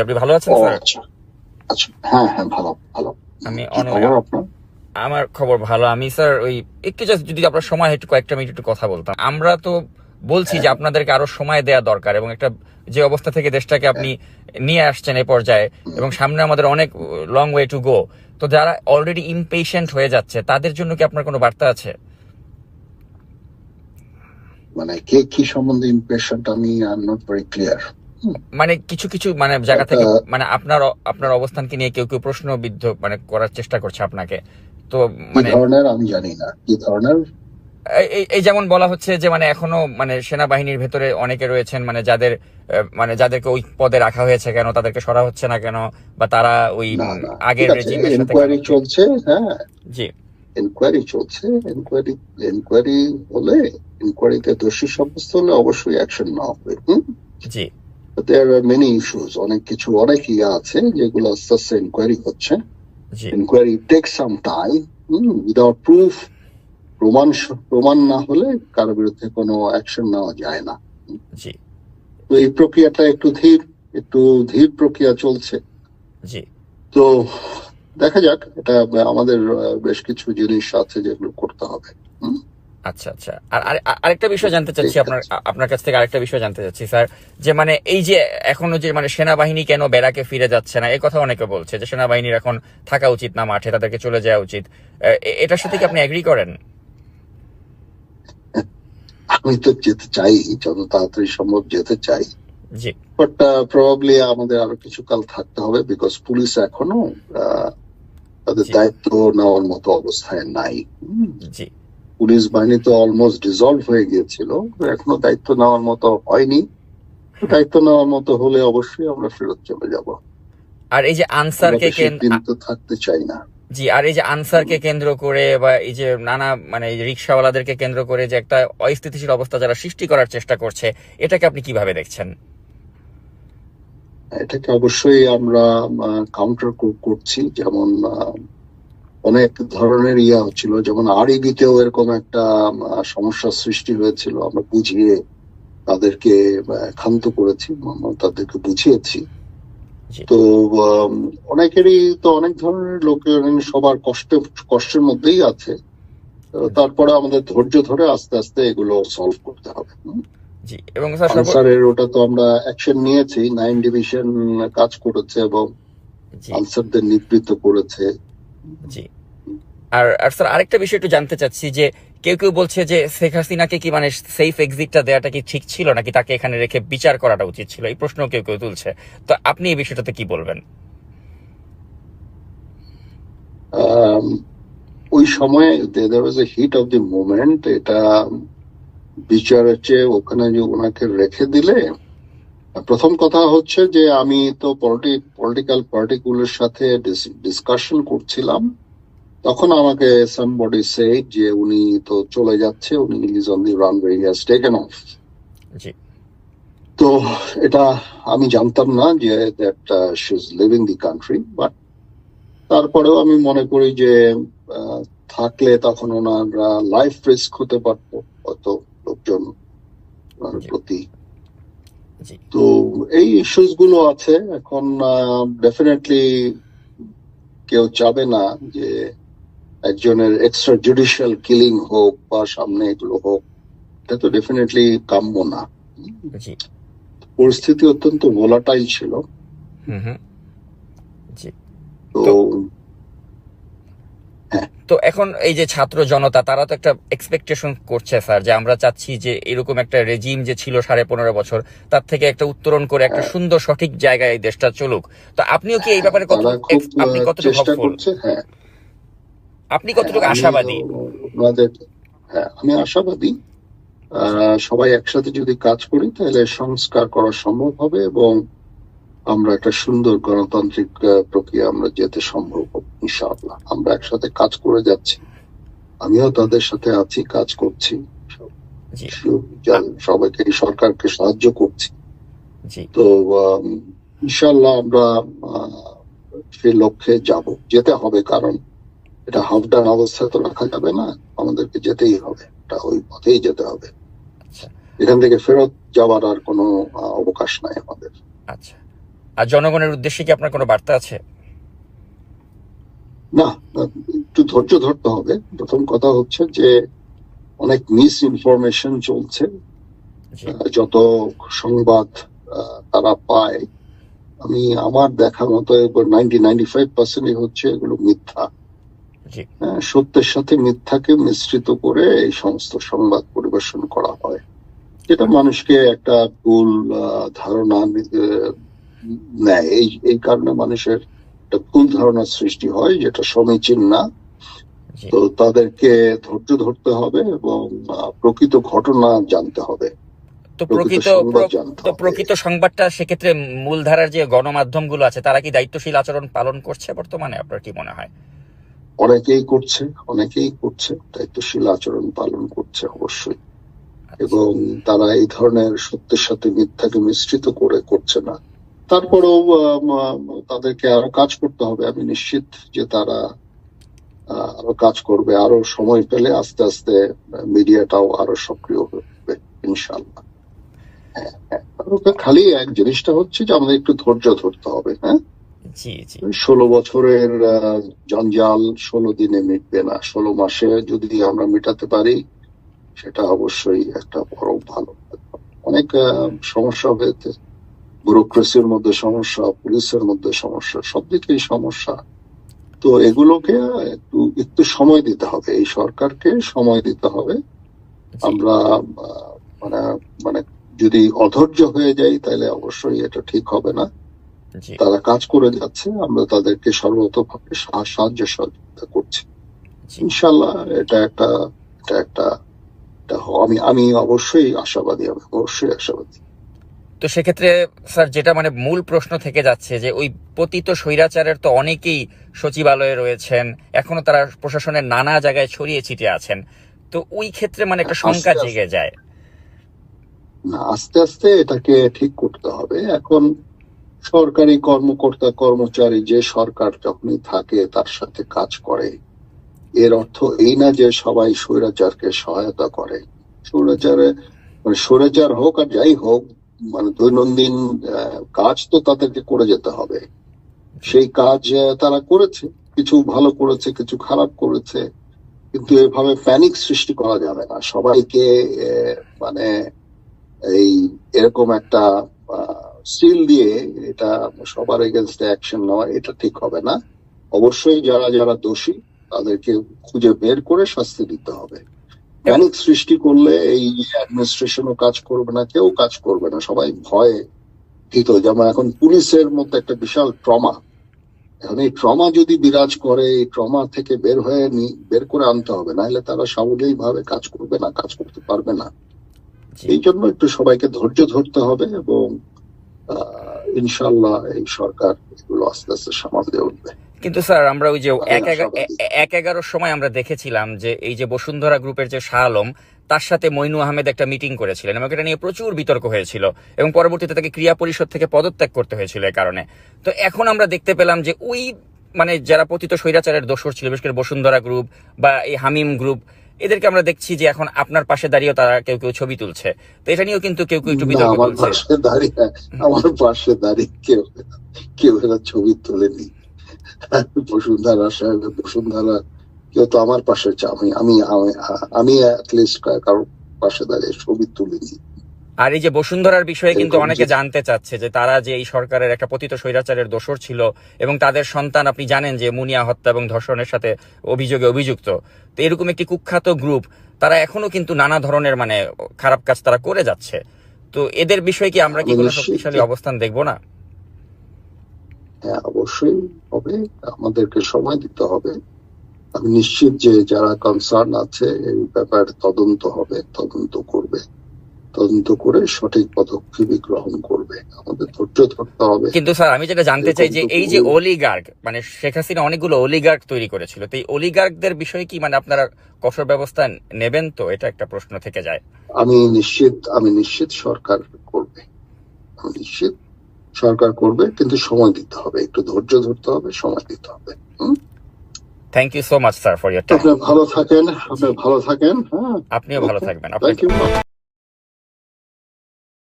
আপনি ভালো আছেন স্যার? আচ্ছা। আচ্ছা। হ্যাঁ হ্যাঁ ভালো ভালো। আমি আমার খবর ভালো। আমি স্যার ওই একটু জাস্ট যদি আপনার সময় একটু কয়েকটা মিনিট একটু কথা বলতাম। আমরা তো বলছি যে আপনাদেরকে আরও সময় দেওয়া দরকার এবং একটা যে অবস্থা থেকে দেশটাকে আপনি নিয়ে আসছেন এই পর্যায়ে এবং সামনে আমাদের অনেক লং ওয়ে টু গো তো যারা অলরেডি ইমপেশেন্ট হয়ে যাচ্ছে তাদের জন্য কি আপনার কোনো বার্তা আছে? মানে কে কি সম্বন্ধে ইমপ্রেশনটা আমি I am not very clear মানে কিছু কিছু মানে জায়গা থেকে মানে আপনার আপনার অবস্থানকে নিয়ে কেউ কেউ প্রশ্নবিদ্ধ মানে করার চেষ্টা করছে আপনাকে। তো মানে ধরনের? আমি জানি না। কি ধরনের? এই- যেমন বলা হচ্ছে যে মানে এখনও মানে সেনাবাহিনীর ভেতরে অনেকে রয়েছেন মানে যাদের মানে যাদেরকে ওই পদে রাখা হয়েছে কেন তাদেরকে সরা হচ্ছে না কেন বা তারা ওই আগের রেজিমের সাথে চলছে হ্যাঁ। জি। এনকোয়ারি চলছে এনকোয়ারি এনকোয়ারি হলে এনকোয়ারিতে দোষী সাব্যস্ত হলে অবশ্যই অ্যাকশন নেওয়া হবে জি। দেয়ার আর মেনি ইস্যুস অনেক কিছু অনেক ইয়ে আছে যেগুলো আস্তে আস্তে এনকোয়ারি হচ্ছে। takes some time hmm, without proof প্রমাণ প্রমাণ না হলে কারও বিরুদ্ধে কোনো অ্যাকশন নেওয়া যায় না। তো এই প্রক্রিয়াটা একটু ধীর একটু ধীর প্রক্রিয়া চলছে। তো দেখা যাক এটা আমাদের বেশ কিছু জিনিস আছে যেগুলো করতে হবে। হুম? আচ্ছা আচ্ছা। আর আর- আর- আরেকটা বিষয় জানতে চাচ্ছি আপনার আপনার কাছ থেকে আরেকটা বিষয় জানতে চাচ্ছি স্যার। যে মানে এই যে এখনও যে মানে সেনাবাহিনী কেন বেড়াকে ফিরে যাচ্ছে না এই কথা অনেকে বলছে যে সেনাবাহিনীর এখন থাকা উচিত না মাঠে তাদেরকে চলে যাওয়া উচিত। এটার সাথে কি আপনি এগ্রি করেন? আমি তো যেতে চাই যত তাড়াতাড়ি সম্ভব যেতে চাই। জি। বাট প্রবাবলি আমাদের আরও কিছু কাল থাকতে হবে বিকজ পুলিশ এখনও তাদের দায়িত্ব নেওয়ার মতো অবস্থায় নাই? জি। পুলিশ বাহিনী তো অলমোস্ট ডিজলভ হয়ে গিয়েছিল এখনও দায়িত্ব নেওয়ার মতো হয়নি। দায়িত্ব নেওয়ার মতো হলে অবশ্যই আমরা ফেরত চলে যাব। আর এই যে আনসারকে কেন- দিন তো থাকতে চাই না। জি আর এই যে আনসারকে কেন্দ্র করে বা এই যে নানা মানে এই রিক্সাওয়ালাদেরকে কেন্দ্র করে যে একটা অস্থিতিশীল অবস্থা যারা সৃষ্টি করার চেষ্টা করছে এটাকে আপনি কীভাবে দেখছেন? এটাকে অবশ্যই আমরা কাউন্টার করছি যেমন অনেক ধরনের ইয়া হচ্ছিল যেমন আরইবিতেও এরকম একটা সমস্যার সৃষ্টি হয়েছিল। আমরা বুঝিয়ে তাদেরকে ক্ষান্ত করেছি তাদেরকে বুঝিয়েছি। তো অনেকেরই তো অনেক ধরনের লোকের সবার কষ্টে কষ্টের মধ্যেই আছে। তারপরে আমাদের ধৈর্য ধরে আস্তে আস্তে এগুলো সলভ করতে হবে হুম। জি এবং আনসারের ওটা তো আমরা অ্যাকশন নিয়েছি। নাইন ডিভিশন কাজ করেছে এবং আনসারদের নিবৃত্ত করেছে। জি। আর আর স্যার, আরেকটা বিষয় একটু জানতে চাচ্ছি যে কেউ কেউ বলছে যে শেখ হাসিনাকে কি মানে সেফ এক্সিটটা দেওয়াটা কি ঠিক ছিল নাকি তাকে এখানে রেখে বিচার করাটা উচিত ছিল? এই প্রশ্ন কেউ কেউ তুলছে। তো আপনি এই বিষয়টাতে কি বলবেন? ওই সময়ে there was a heat of the moment এটা বিচারের চেয়ে ওখানে যে ওনাকে রেখে দিলে প্রথম কথা হচ্ছে যে আমি তো পলিটিক্যাল পার্টিগুলোর সাথে ডিসকাশন করছিলাম। তখন আমাকে সামবডি সে যে উনি তো চলে যাচ্ছে উনি is on the runway has taken off জি। তো এটা আমি জানতাম না যে that she is leaving the country but তারপরেও আমি মনে করি যে আহ, থাকলে তখন ওনার লাইফ রিস্ক হতে পারতো কত লোকজন প্রতি। তো এই ইস্যুসগুলো আছে এখন ডেফিনেটলি কেউ চাবে না যে একজনের এক্সট্রা জুডিশিয়াল কিলিং হোক বা সামনে এগুলো হোক এটা তো ডেফিনেটলি কাম্য না। পরিস্থিতি অত্যন্ত ভোলাটাইল ছিল। হুম হুম। তো তো- এখন এই যে ছাত্র জনতা তারা তো একটা এক্সপেকটেশন করছে স্যার যে আমরা চাচ্ছি যে এরকম একটা রেজিম যে ছিল সাড়ে পনেরো বছর তার থেকে একটা উত্তরণ করে একটা হ্যাঁ। সুন্দর সঠিক জায়গায় এই দেশটা চলুক। তো আপনিও কি এই ব্যাপারে কত আপনি কতটুকু হপফুল হ্যাঁ। আপনি কতটুকু হ্যাঁ, আশাবাদী হ্যাঁ আমি আশাবাদী। আহ, সবাই একসাথে যদি কাজ করি তাহলে সংস্কার করা সম্ভব হবে এবং আমরা একটা সুন্দর গণতান্ত্রিক প্রক্রিয়া আমরা যেতে সম্ভব ইনশাআল্লাহ। আমরা একসাথে কাজ করে যাচ্ছি। আমিও তাদের সাথে আছি কাজ করছি। সবাইকে সরকারকে সাহায্য করছি। তো ইনশাল্লাহ আমরা সেই লক্ষ্যে যাব। যেতে হবে কারণ এটা হাফ ডান অবস্থায় তো রাখা যাবে না। আমাদেরকে যেতেই হবে। এটা ওই পথেই যেতে হবে। আচ্ছা। এখান থেকে ফেরত যাওয়ার আর কোনো অবকাশ নাই আমাদের। আচ্ছা। আর জনগণের উদ্দেশ্যে কি আপনার কোনো বার্তা আছে? না একটু ধৈর্য ধরতে হবে। প্রথম কথা হচ্ছে যে অনেক মিস ইনফরমেশন চলছে যত সংবাদ তারা পায়। আমি আমার দেখা মতো নাইনটি নাইনটি ফাইভ পার্সেন্টই হচ্ছে এগুলো মিথ্যা। হ্যাঁ, সত্যের সাথে মিথ্যাকে মিশ্রিত করে এই সমস্ত সংবাদ পরিবেশন করা হয়। যেটা মানুষকে একটা ভুল ধারণা নেয় এই এই কারণে মানুষের একটা ভুল ধারণার সৃষ্টি হয় যেটা সমীচীন না। তো তাদেরকে ধৈর্য ধরতে হবে এবং প্রকৃত ঘটনা জানতে হবে। তো প্রকৃত তো প্রকৃত সংবাদটা সেক্ষেত্রে মূলধারার যে গণমাধ্যমগুলো আছে তারা কি দায়িত্বশীল আচরণ পালন করছে বর্তমানে? আপনার কি মনে হয়? অনেকেই করছে অনেকেই করছে। দায়িত্বশীল আচরণ পালন করছে অবশ্যই। এবং তারা এই ধরনের সত্যের সাথে মিথ্যাকে মিশ্রিত করে করছে না। তারপরেও তাদেরকে আরও কাজ করতে হবে। আমি নিশ্চিত যে তারা আরও কাজ করবে আরও সময় পেলে আস্তে আস্তে মিডিয়াটাও আরও সক্রিয় হবে ইনশাল্লাহ হ্যাঁ, হ্যাঁ। খালি এক জিনিসটা হচ্ছে যে আমাদের একটু ধৈর্য ধরতে হবে হ্যাঁ? ষোলো বছরের জঞ্জাল ষোলো দিনে মিটবে না। ষোলো মাসে যদি আমরা মেটাতে পারি সেটা অবশ্যই একটা বড় ভালো অনেক সমস্যা হয়েছে। ব্যুরোক্রেসির মধ্যে সমস্যা পুলিশের মধ্যে সমস্যা সব দিকেই সমস্যা। তো এগুলোকে একটু একটু সময় দিতে হবে। এই সরকারকে সময় দিতে হবে। আমরা মানে মানে যদি অধৈর্য হয়ে যাই তাহলে অবশ্যই এটা ঠিক হবে না। তারা কাজ করে যাচ্ছে আমরা তাদেরকে সর্বতভাবে সাহায্য সহযোগিতা করছি। ইনশাল্লাহ এটা একটা এটা একটা আমি আমি অবশ্যই আশাবাদী আমি অবশ্যই আশাবাদী। তো সেক্ষেত্রে স্যার যেটা মানে মূল প্রশ্ন থেকে যাচ্ছে যে ওই পতিত স্বৈরাচারের তো অনেকেই সচিবালয়ে রয়েছেন এখনও তারা প্রশাসনের নানা জায়গায় ছড়িয়ে ছিটিয়ে আছেন। তো ওই ক্ষেত্রে মানে একটা শঙ্কা। জেগে যায়। না আস্তে আস্তে এটাকে ঠিক করতে হবে। এখন সরকারি কর্মকর্তা কর্মচারী যে সরকার যখনই থাকে তার সাথে কাজ করে। এর অর্থ এই না যে সবাই স্বৈরাচারকে সহায়তা করে। স্বৈরাচারে মানে স্বৈরাচার হোক আর যাই হোক মানে দৈনন্দিন কাজ তো তাদেরকে করে যেতে হবে। সেই কাজ তারা করেছে। কিছু ভালো করেছে, কিছু খারাপ করেছে। কিন্তু এভাবে প্যানিক সৃষ্টি করা যাবে না। সবাইকে মানে এই এরকম একটা সিল দিয়ে এটা সবার এগেনস্টে অ্যাকশন নেওয়া, এটা ঠিক হবে না। অবশ্যই যারা যারা দোষী, তাদেরকে খুঁজে বের করে শাস্তি দিতে হবে। প্যানিক সৃষ্টি করলে এই অ্যাডমিনিস্ট্রেশনও কাজ করবে না কেউ কাজ করবে না সবাই ভয়ে ভীত। যেমন এখন পুলিশের মধ্যে একটা বিশাল ট্রমা। এখন এই ট্রমা যদি বিরাজ করে এই ট্রমা থেকে বের হয়ে নি- বের করে আনতে হবে নাহলে তারা সাবলীল ভাবে কাজ করবে না কাজ করতে পারবে না। এই জন্য একটু সবাইকে ধৈর্য ধরতে হবে এবং আহ, ইনশাল্লাহ এই সরকার এগুলো আস্তে আস্তে সামাল দিয়ে উঠবে। কিন্তু স্যার আমরা ওই যে এক। এ- এগারোর সময় আমরা দেখেছিলাম যে এই যে বসুন্ধরা গ্রুপের যে শাহ আলম তার সাথে মইনু আহমেদ একটা মিটিং করেছিলেন এবং এটা নিয়ে প্রচুর বিতর্ক হয়েছিল এবং পরবর্তীতে তাকে ক্রিয়া পরিষদ থেকে পদত্যাগ করতে হয়েছিল এই কারণে। তো এখন আমরা দেখতে পেলাম যে ওই মানে যারা পতিত স্বৈরাচারের দোষর ছিল বিশেষ করে বসুন্ধরা গ্রুপ বা এই হামিম গ্রুপ এদেরকে আমরা দেখছি যে এখন আপনার পাশে দাঁড়িয়েও তারা কেউ কেউ ছবি তুলছে। তো এটা নিয়েও কিন্তু কেউ কেউ একটু বিতর্ক আমার পাশে দাঁড়িয়ে কেউ কেউ ছবি তোলেনি। বসুন্ধরা সাহেব বসুন্ধরা কেউ তো আমার পাশে আমি আমি আমি- অ্যাটলিস্ট কারোর পাশে দাঁড়িয়ে ছবি তুলিনি। আর এই যে বসুন্ধরার বিষয়ে কিন্তু অনেকে জানতে চাচ্ছে যে তারা যে এই সরকারের একটা পতিত স্বৈরাচারের দোষর ছিল এবং তাদের সন্তান আপনি জানেন যে মুনিয়া হত্যা এবং ধর্ষণের সাথে অভিযোগে অভিযুক্ত। তো এরকম একটি কুখ্যাত গ্রুপ তারা এখনও কিন্তু নানা ধরনের মানে খারাপ কাজ তারা করে যাচ্ছে। তো এদের বিষয়ে কি আমরা কি কোনো শক্তিশালী অবস্থান দেখব না? হ্যাঁ অবশ্যই হবে। আমাদেরকে সময় দিতে হবে। আমি নিশ্চিত যে যারা কনসার্ন আছে এই ব্যাপারে তদন্ত হবে তদন্ত করবে। তদন্ত করে সঠিক পদক্ষেপ গ্রহণ করবে। আমাদের ধৈর্য ধরতে হবে। কিন্তু স্যার আমি যেটা জানতে চাই যে এই যে অলিগার্ক মানে শেখ হাসিনা অনেকগুলো অলিগার্ক তৈরি করেছিল। তো এই অলিগার্কদের বিষয়ে কি মানে আপনারা কঠোর ব্যবস্থা নেবেন তো? এটা একটা প্রশ্ন থেকে যায়। আমি নিশ্চিত আমি নিশ্চিত সরকার করবে। আমি নিশ্চিত সরকার করবে কিন্তু সময় দিতে হবে। একটু ধৈর্য ধরতে হবে সময় দিতে হবে? Thank you so much sir for your time আপনি ভালো থাকেন আপনি ভালো থাকেন হ্যাঁ। আপনিও ভালো থাকবেন। Thank you